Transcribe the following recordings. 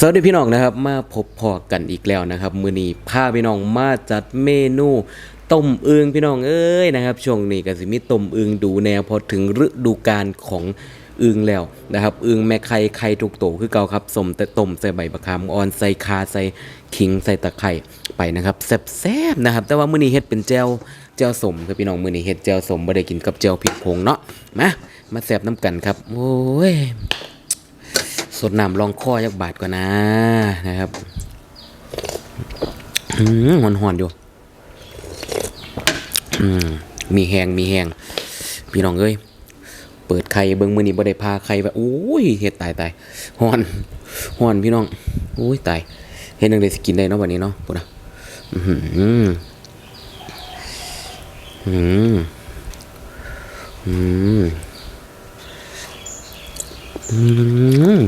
สวัสดีพี่น้องนะครับมาพบพอกันอีกแล้วนะครับ มือนี้พาพี่น้องมาจัดเมนูต้มอึงพี่น้องเอ้ยนะครับช่วงนี้ก็สิมีต้มอึงดูแนวพอถึงฤดูกาลของอึงแล้วนะครับอึงแม่ไข่ไข่ทุกโตคือเก่าครับสมแต่ต้มใส่ใบมะขามอ่อนใส่คาใส่ขิงใส่ตะไคร่ไปนะครับแซ่บๆนะครับ แต่ว่ามื้อนี้เฮ็ดเป็นแจ่วแจ่วสมครับพี่น้องมื้อนี้เฮ็ดแจ่วสมบ่ได้กินกับแจ่วพริกผงเนาะมามาแซ่บน้ำกันครับโอ้ย สดน้ำลองคอยักบาทก่อนนะนะครับอืมหอนหอนๆอยู่มีแหงมีแหงพี่น้องเอ้ยเปิดไข่เบิ้งมือนี่บ่ได้พาไข่แบบโอ้ยเฮ็ดตายตายหอนหอนพี่น้องโอ้ยตายเฮ็ดจังได๋สิกินได้เนาะบัดนี้เนาะพุ่นน่ะอื้อหืออืมอืมอืม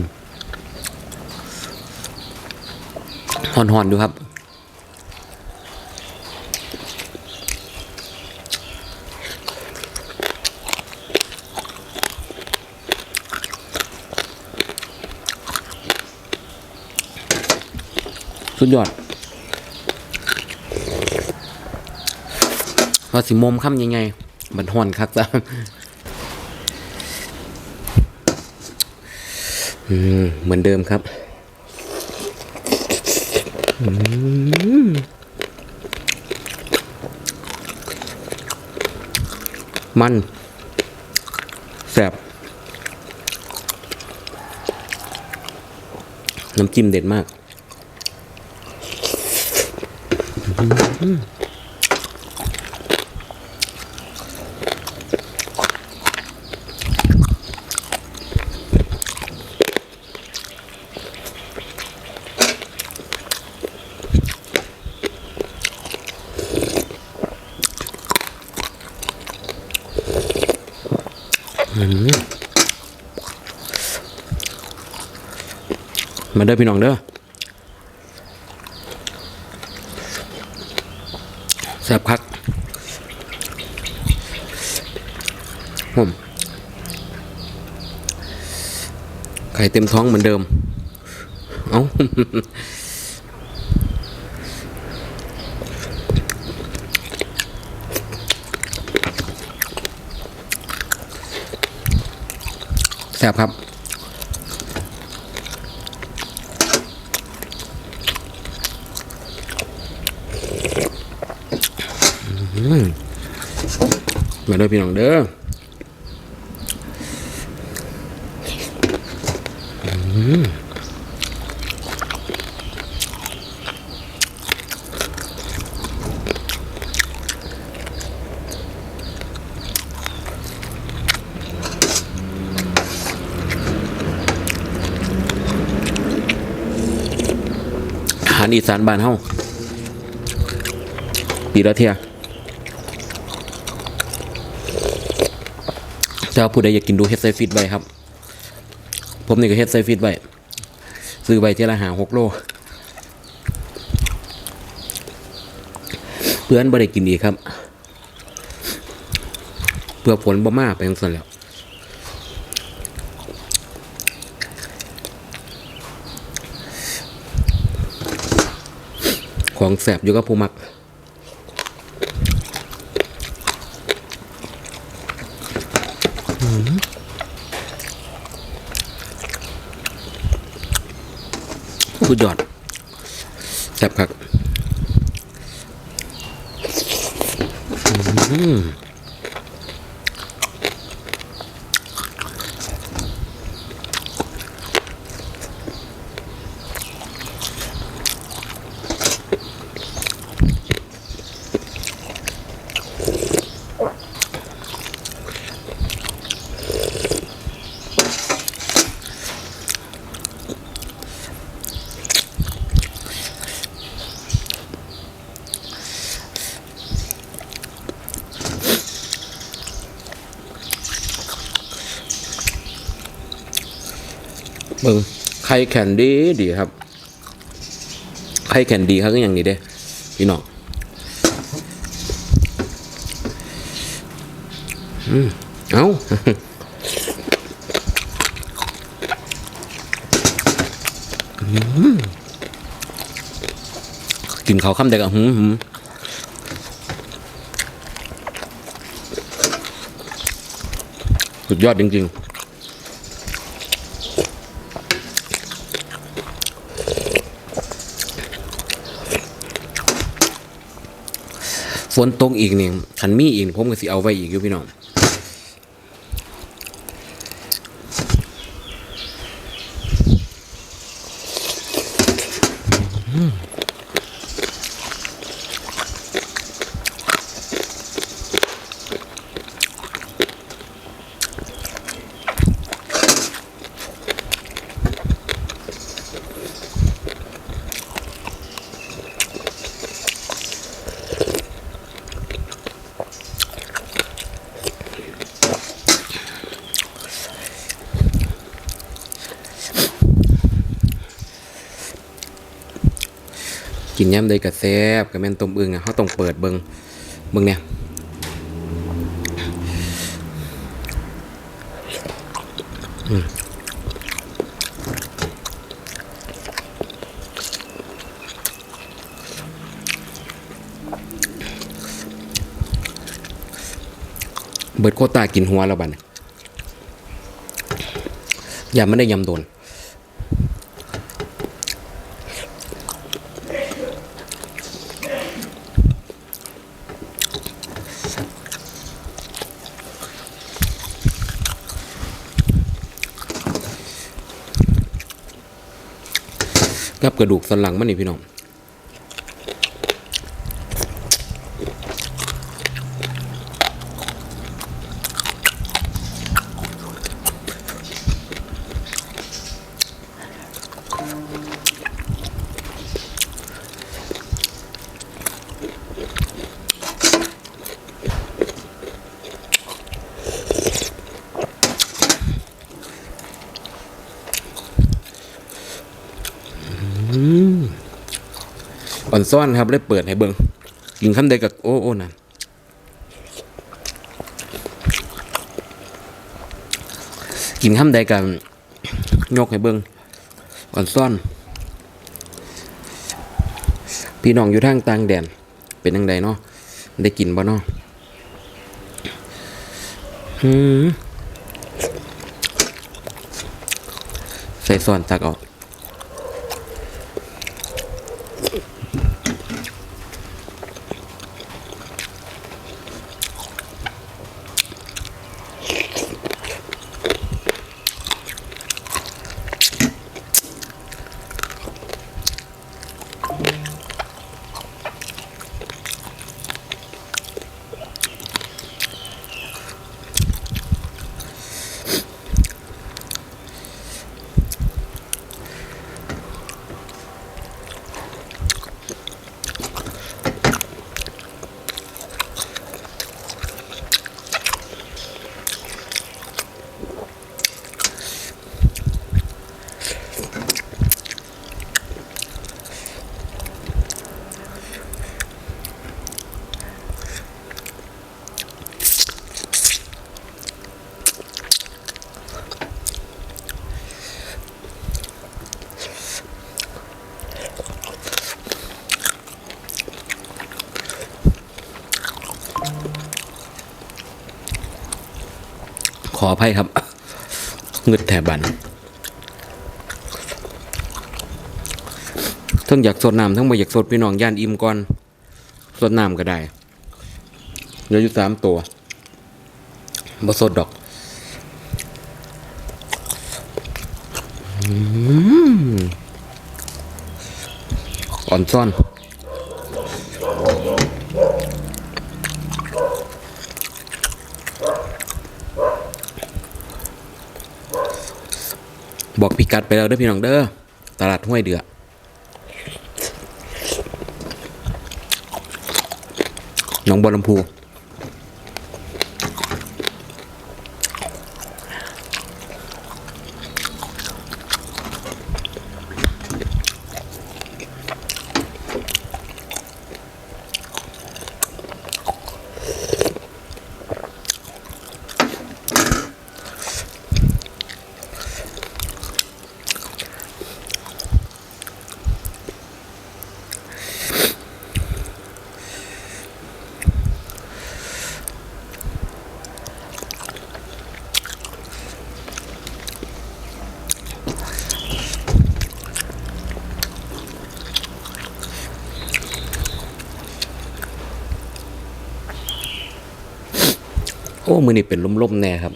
หอนหอนๆดูครับ สุดยอดว่าสิมมค่ำยังไงมันหอนคักจ้ะเหมือนเดิมครับ มันแสบน้ำจิ้มเด็ดมากม มาเด้อพี่น้องเด้อแซ่บคักผมไข่เต็มท้องเหมือนเดิม เอ้า แซ่บครับมาด้อพี่น้องเด้ออืม หารอีสานบ้านเฮาปีละเทียถ้าผู้ใดอยากกินดูเฮ็ดไซฟิตไว้ครับ ผมนี่ก็เฮ็ดไซฟิตไว้ซื้อไว้เที่ละหาหกโลเพื่อนบ่ได้กินอีกครับ เพื่อผลบ่มาไปทั้งส่วนแล้ว ของแสบอยู่กับผู้มักสุดยอดแสบครับ อืม เบิ่งไข่แข็งดีดีครับ ไข่แข็งดีครับก็อย่างนี้เด้พี่น้องอืมเอ้ากินเขาวคำเด็กอะหืมหืมสุดยอดจริงๆ ฝนตกอีกนี่คันมีอีกผมก็สิเอาไว้อีกอยู่พี่น้อง กินย่ำใดกระแซบกับแม่นต้มอึ่งอะเขาต้องเปิดเบิงเบิงเนี่ยเบิดโคตากินหัวแล้วบัดนอย่าไม่ได้ยำโดน กับกระดูกสันหลังมันนี่พี่น้อง อ่อนซ่อนครับได้เปิดให้เบิงกินคำใดกับโอ้โอ้นั่นกินคำใดกับยกให้เบิงอ่อนซ่อน พี่น้องอยู่ทางต่างแดน เป็นยังไงเนาะได้กินบ่เนาะใส่ซ่อนตักออก ขออภัยครับเงึดแถบันทั้งอยากสดน้ำทั้งบ่อยากสดพี่น้องย่านอิ่มก่อนสดน้ำก็ได้เหลืออยู่สามตัวบ่สดดอกอ่อนซ่อน บอกพิกัดไปแล้วเด้อพี่น้องเด้อตลาดห้วยเดือหนองบัวลำพู อ้มือนี่เป็นล่มๆแน่ครับ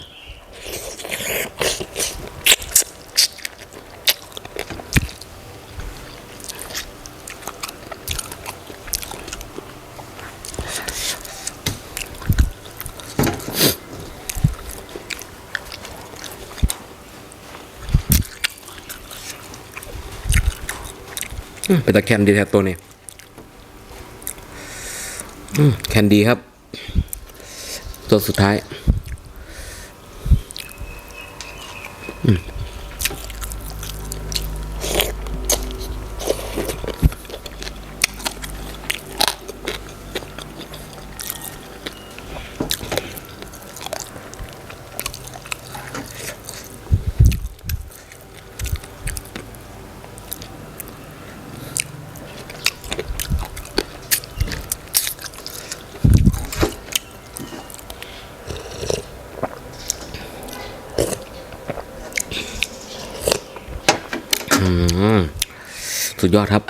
เป็นตะแคนดีแท้ตัวนี้แคนดีครับ ตัวสุดท้าย อืม สุด ยอดครับ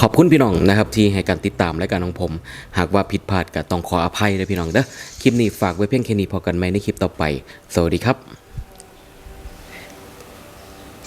ขอบคุณพี่น้องนะครับ ที่ให้การติดตามและการของผม หากว่าผิดพลาดก็ต้องขออภัยเลยพี่น้องเด้อคลิปนี้ฝากไว้เพียงแค่นี้พอกันไหมในคลิปต่อไป สวัสดีครับ